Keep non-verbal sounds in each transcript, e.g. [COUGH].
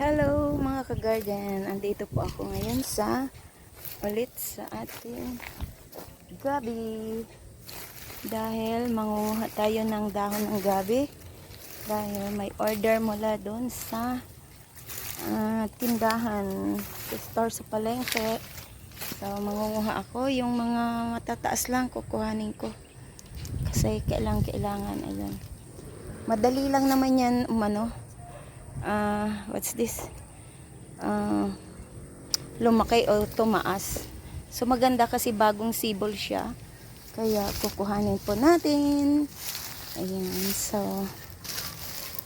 Hello mga ka-garden, andito po ako ngayon sa ulit sa ating gabi. Dahil manguha tayo ng dahon ng gabi. Dahil may order mula doon sa ah, tindahan. Sa store sa palengke so mangunguha ako. Yung mga matataas lang kukuhanin ko. Kasi kailang kailangan ayun. Madali lang naman yan umano. Ah what's this? Ah lumaki o tumaas. So maganda kasi bagong sibol siya. Kaya kukuhanin po natin. Ayan so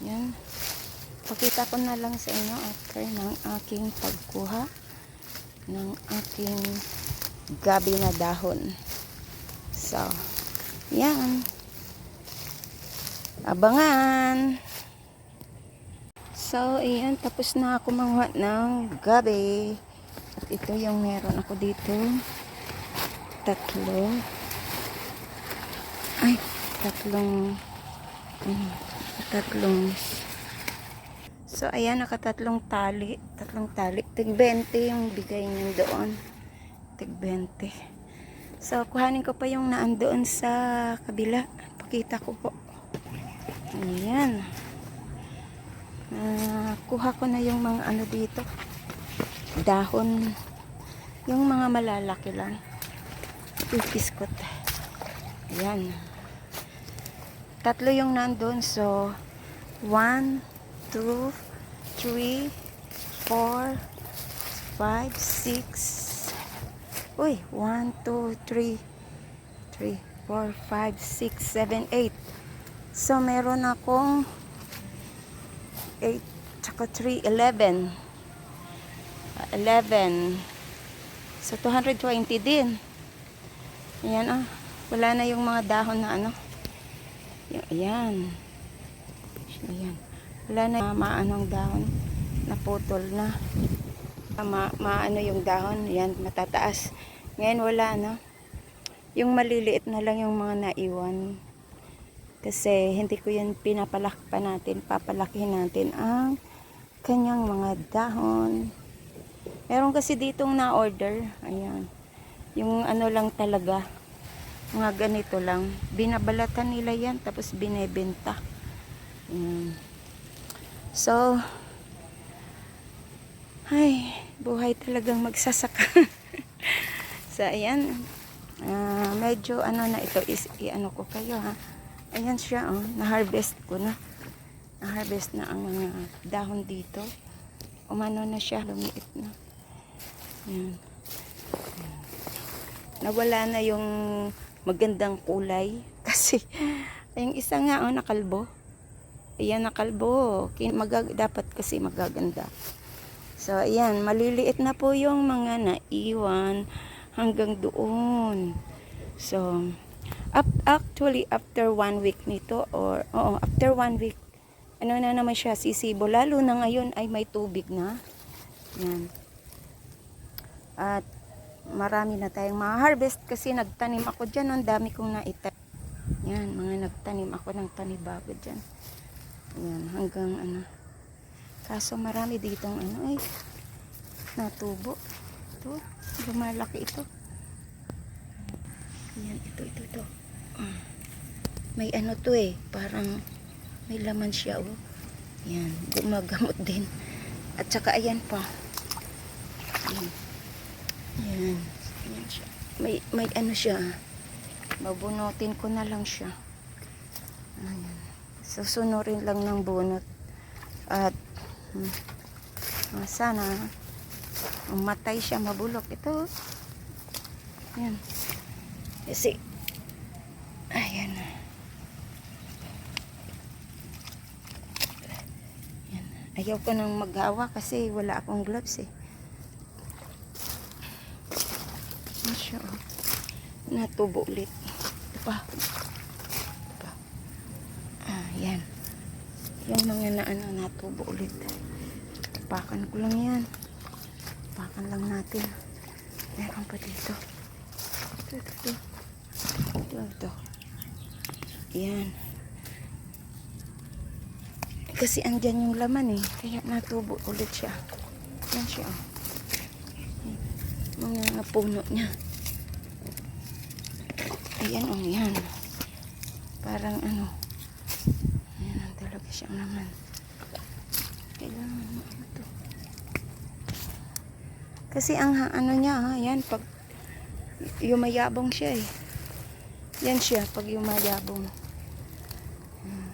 yan. Pakita ko na lang sa inyo after ng aking pagkuha ng aking gabi na dahon so yan abangan So, ayan, tapos na ako manguha ng gabi. Ito yung meron ako dito. Tatlo. Ay, tatlong, ano, tatlong. So, ayan, nakatatlong tali. Tatlong tali. Tig 20 yung bigay niyan doon. Tig 20. So, kuhanin ko pa yung naan doon sa kabila. Pakita ko po. Ayan. Ah, kuha ko na yung mga ano dito dahon yung mga malalaki lang pipiskot ayan tatlo yung nandun so 1 2 3 4 5 6 uy 1 2 3 3 4 5 6 7 8 so meron akong 8 tsaka 3, 11. Ah, 11. So, 220 din. Ayan ah. Wala na yung mga dahon na ano. Ayan. Ayan. Wala na maanong dahon. Naputol na. Ah, Ma, maano yung dahon. Ayan, matataas. Ngayon wala na. Yung maliliit na lang yung mga naiwan. Kasi hindi ko yan pinapalaki pa natin. Papalakihin natin ang kanyang mga dahon. Meron kasi ditong na-order. Ayan. Yung ano lang talaga. Mga ganito lang. Binabalatan nila yan. Tapos binebenta. Ayan. So, ay, buhay talagang magsasaka. [LAUGHS] so, ayan. Ah, medyo ano na ito is i-ano ko kayo ha. Ayan siya, oh. Na-harvest ko na. Na-harvest na ang mga dahon dito. Umano na siya, lumiit na. Ayan. Nawala na yung magandang kulay. [LAUGHS] Kasi, yung isa nga, oh, nakalbo. Ayan, nakalbo. Kin- Magag dapat kasi magaganda. So, ayan, maliliit na po yung mga naiwan hanggang doon. So, up, actually, after one week nito, or, oo, after one week, ano na naman siya, sisibo. Lalo na ngayon ay may tubig na. Yan. At, marami na tayong mga harvest kasi nagtanim ako dyan. Ang dami kong naita. Yan, mga nagtanim ako ng panibago dyan. Yan, hanggang ano. Kaso marami ditong ano, ay, natubo. Ito, lumalaki ito. Yan, ito, ito, ito. May ano to eh, parang may laman siya oh. Yan, gumagamot din. At saka ayan pa. Yan. Yan. Yan siya. May, may ano siya. Babunutin ko na lang siya. Ayan. Susunurin lang ng bunot. At hmm, ah, sana matay siya mabulok. Ito. Yan. Kasi ayan. Yan. Ayaw ko nang maghawa kasi wala akong gloves eh. Masya oh. Natubo ulit. Ito pa. Ito pa. Ah, yan. Yung mga na ano, natubo ulit. Tapakan ko lang yan. Tapakan lang natin. Meron pa dito. Ito, ito, ito. Ito, ito. Yan. Kasi andyan yung laman eh. Kaya natubo ulit siya. Yan siya. oh. Mga puno niya. Ayan oh, yan. Parang ano. Siyang laman. Kailangan mo ano to. Kasi ang ano niya ha, yan pag yumayabong siya eh. Yan siya pag yumayabong. Hmm.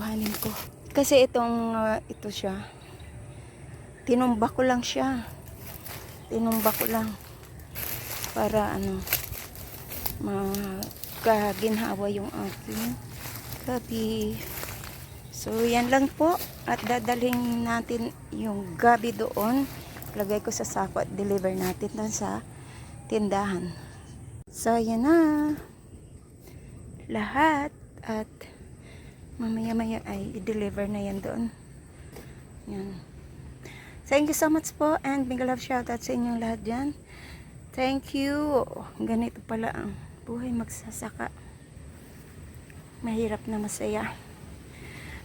Kuhanin ko. Kasi itong ah, ito siya. Tinumba ko lang siya. Tinumba ko lang para ano makaginhawa yung aking gabi. So, yan lang po. At dadalhin natin yung gabi doon. Lagay ko sa sako at deliver natin doon sa tindahan. So, yan na. Lahat. At mamaya-maya ay i-deliver na yan doon. Yan. Thank you so much po and big love shoutout sa inyong lahat dyan. Thank you. Ganito pala ang buhay magsasaka. Mahirap na masaya.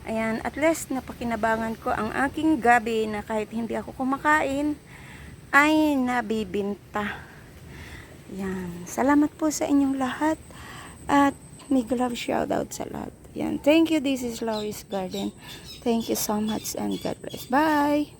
Ayan, at least napakinabangan ko ang aking gabi na kahit hindi ako kumakain, ay nabibinta. Yan. Salamat po sa inyong lahat. At may love shout out sa lahat. Yan. Thank you. This is Lois Garden. Thank you so much and God bless. Bye!